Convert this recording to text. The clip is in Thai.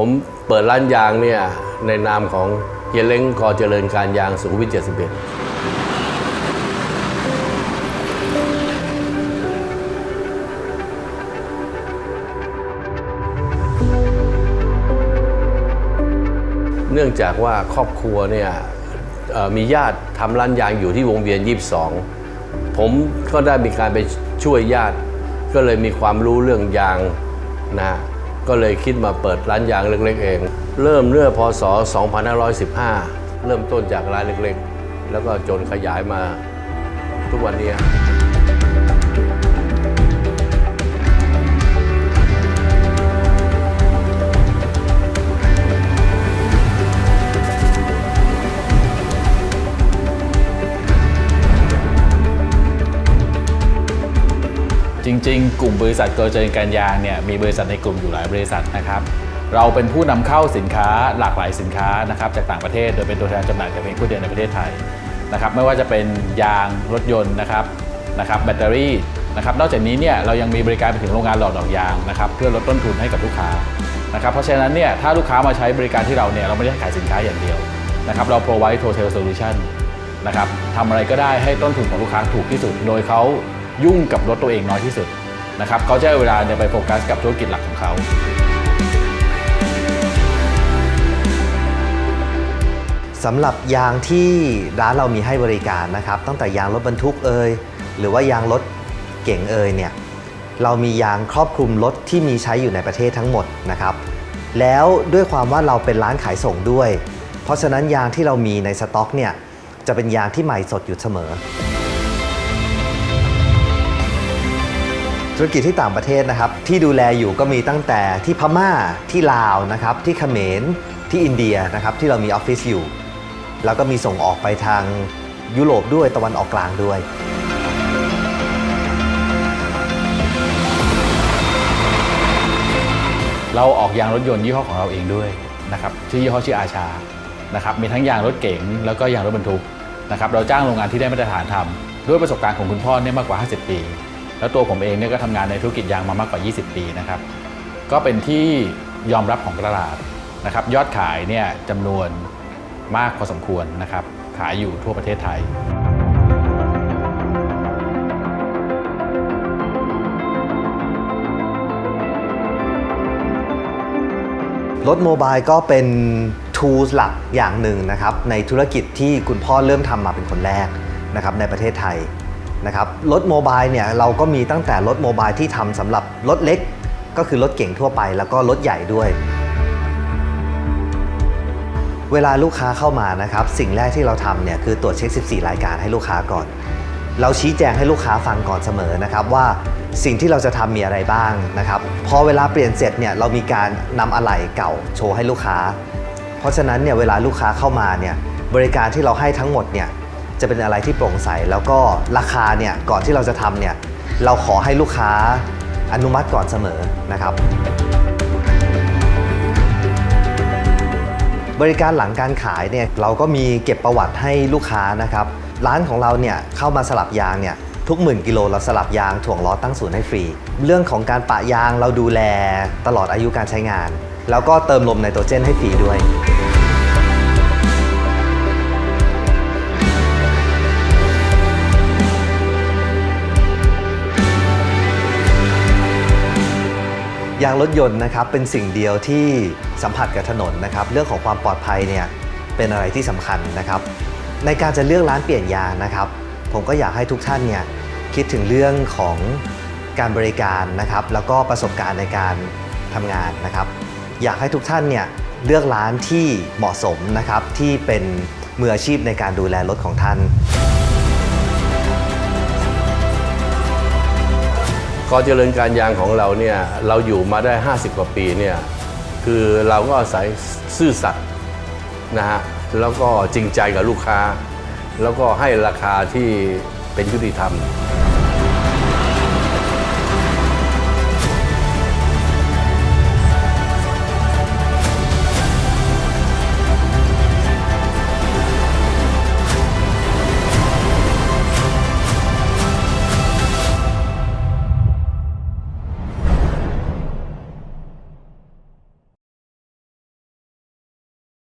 ผมเปิดร้านยางเนี่ยในนามของเฮียเล้งกอเจริญการยางสุขวิท71เนื่องจากว่าครอบครัวเนี่ยมีญาติทำร้านยางอยู่ที่วงเวียน 22 ผมก็ได้มีการไปช่วยญาติ ก็เลยมีความรู้เรื่องยางนะ ก็เลยคิดมาเปิดร้านยางเล็กๆเอง เริ่มเมื่อพศ 2515 เริ่มต้นจากร้านเล็กๆ แล้วก็จนขยายมาทุกวันนี้ ริง ๆ กลุ่มบริษัทเกิร์ลเจริญการยางเนี่ยมีบริษัทในกลุ่มอยู่หลายบริษัทนะครับเราเป็นผู้นำเข้าสินค้าหลากหลายสินค้านะครับจากต่างประเทศ โดยเป็นตัวแทนจำหน่ายแต่เพียงผู้เดียวในประเทศไทยนะครับไม่ว่าจะเป็นยางรถยนต์นะครับนะครับแบตเตอรี่นะครับนอกจากนี้เนี่ยเรายังมีบริการไปถึงโรงงานหล่อดอกยางนะครับเพื่อลดต้นทุนให้กับลูกค้านะครับเพราะฉะนั้นเนี่ยถ้าลูกค้ามาใช้บริการที่เราเนี่ยเราไม่ได้ขายสินค้าอย่างเดียวนะครับเรา provide total solution นะครับทำอะไรก็ได้ให้ต้นทุนของลูกค้าถูกที่สุด โดยเขา ยุ่งกับรถตัวเองน้อยที่สุดนะครับเขาจะให้เวลาเนี่ยไปโฟกัสกับธุรกิจหลักของเขาสำหรับยางที่ร้านเรามีให้บริการนะครับ ตั้งแต่ยางรถบรรทุกเอ่ยหรือว่ายางรถเก่งเอ่ยเนี่ยเรามียางครอบคลุมรถที่มีใช้อยู่ในประเทศทั้งหมดนะครับ แล้วด้วยความว่าเราเป็นร้านขายส่งด้วย เพราะฉะนั้นยางที่เรามีในสต็อกเนี่ยจะเป็นยางที่ใหม่สดอยู่เสมอ ธุรกิจที่ต่างประเทศนะครับ ที่ดูแลอยู่ก็มีตั้งแต่ที่พม่าที่ลาวนะครับ ที่เขมรที่อินเดียนะครับ ที่เรามีออฟฟิศอยู่ แล้วก็มีส่งออกไปทางยุโรปด้วยตะวันออกกลางด้วย เราออกยางรถยนต์ยี่ห้อของเราเองด้วยนะครับชื่อยี่ห้อชื่ออาชานะครับมีทั้งยางรถเก๋งแล้วก็ยางรถบรรทุกนะครับเราจ้างโรงงานที่ได้มาตรฐานทำด้วยประสบการณ์ของคุณพ่อเนี่ยมากกว่า 50 ปี แล้วตัวผมเองเนี่ยก็ทำงานในธุรกิจยางมามากกว่า 20 ปีนะครับก็เป็นที่ยอมรับของตลาดนะครับยอดขายเนี่ยจำนวนมากพอสมควรนะครับขายอยู่ทั่วประเทศไทย รถโมบายก็เป็น tools หลักอย่างหนึ่งนะครับในธุรกิจที่คุณพ่อเริ่มทำมาเป็นคนแรกนะครับในประเทศไทย นะครับรถโมบายเนี่ยเราก็มีตั้งแต่รถโมบายที่ทำสำหรับรถเล็ก ก็คือรถเก่งทั่วไปแล้วก็รถใหญ่ด้วย เวลาลูกค้าเข้ามานะครับ สิ่งแรกที่เราทำเนี่ยคือตรวจเช็ค 14 รายการให้ลูกค้าก่อน เราชี้แจงให้ลูกค้าฟังก่อนเสมอนะครับว่าสิ่งที่เราจะทำมีอะไรบ้างนะครับพอเวลาเปลี่ยนเสร็จเนี่ยเรามีการนำอะไหล่เก่าโชว์ให้ลูกค้า เพราะฉะนั้นเนี่ยเวลาลูกค้าเข้ามาเนี่ยบริการที่เราให้ทั้งหมดเนี่ย จะเป็นอะไรที่โปร่งใส แล้วก็ราคาเนี่ยก่อนที่เราจะทำเนี่ยเราขอให้ลูกค้าอนุมัติก่อนเสมอนะครับ บริการหลังการขายเนี่ยเราก็มีเก็บประวัติให้ลูกค้านะครับ ร้านของเราเนี่ยเข้ามาสลับยางเนี่ยทุกหมื่นกิโลเราสลับยางถ่วงล้อตั้งศูนย์ให้ฟรี เรื่องของการปะยางเราดูแลตลอดอายุการใช้งาน แล้วก็เติมลมไนโตรเจนให้ฟรีด้วย ยางรถยนต์นะครับเป็นสิ่งเดียวที่สัมผัสกับถนนนะครับ เรื่องของความปลอดภัยเนี่ยเป็นอะไรที่สำคัญนะครับ ในการจะเลือกร้านเปลี่ยนยางนะครับ ผมก็อยากให้ทุกท่านเนี่ยคิดถึงเรื่องของการบริการนะครับ แล้วก็ประสบการณ์ในการทำงานนะครับ อยากให้ทุกท่านเนี่ยเลือกร้านที่เหมาะสมนะครับที่เป็นมืออาชีพในการดูแลรถของท่าน กอเจริญการยางของเราเนี่ยเราอยู่มาได้ 50 กว่าปีเนี่ยคือเราก็อาศัยซื่อสัตย์นะฮะแล้วก็จริงใจกับลูกค้า แล้วก็ให้ราคาที่เป็นยุติธรรม